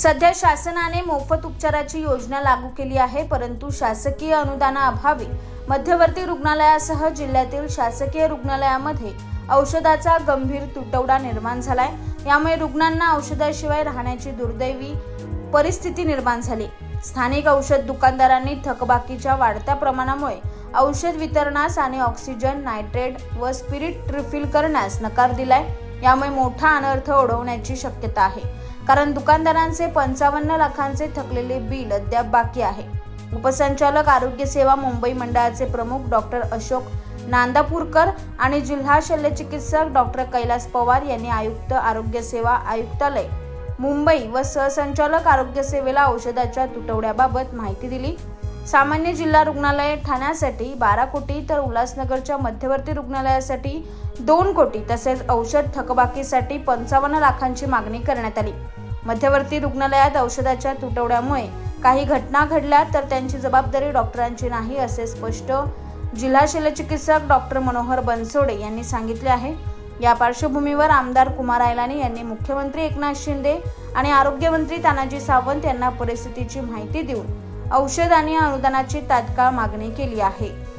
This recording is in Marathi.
सध्या शासनाने मोफत उपचाराची योजना लागू केली आहे परंतु शासकीय अनुदानाअभावी मध्यवर्ती रुग्णालयासह जिल्ह्यातील शासकीय रुग्णालयामध्ये औषधाचा गंभीर तुटवडा निर्माण झालाय. यामुळे रुग्णांना औषधाशिवाय राहण्याची दुर्दैवी परिस्थिती निर्माण झाली. स्थानिक औषध दुकानदारांनी थकबाकीच्या वाढत्या प्रमाणामुळे औषध वितरणास आणि ऑक्सिजन नायट्रेट व स्पिरिट रिफिल करण्यास नकार दिलाय. यामुळे मोठा अनर्थ ओढवण्याची शक्यता आहे. कारण दुकानदारांचे पंचावन्न लाखांचे थकलेले बिल अद्याप बाकी आहे. उपसंचालक आरोग्य सेवा मुंबई मंडळाचे प्रमुख डॉक्टर अशोक नांदापूरकर आणि जिल्हा शल्यचिकित्सक डॉक्टर कैलास पवार यांनी आयुक्त आरोग्य सेवा आयुक्तालय मुंबई व सहसंचालक आरोग्य सेवेला औषधाच्या तुटवड्याबाबत माहिती दिली. सामान्य जिल्हा रुग्णालय ठाण्यासाठी बारा कोटी तर उल्हासनगरच्या मध्यवर्ती रुग्णालयासाठी दोन कोटी तसेच औषध थकबाकीसाठी पंचावन्न लाखांची मागणी करण्यात आली. मध्यवर्ती रुग्णालयात औषधाच्या तुटवड्यामुळे काही घटना घडल्या तर त्यांची जबाबदारी डॉक्टरांची नाही असे स्पष्ट जिल्हा शल्यचिकित्सक डॉक्टर मनोहर बनसोडे यांनी सांगितले आहे. या पार्श्वभूमीवर आमदार कुमार आयलानी यांनी मुख्यमंत्री एकनाथ शिंदे आणि आरोग्यमंत्री तानाजी सावंत यांना परिस्थितीची माहिती देऊन औषध आणि अनुदानाची तात्काळ मागणी केली आहे.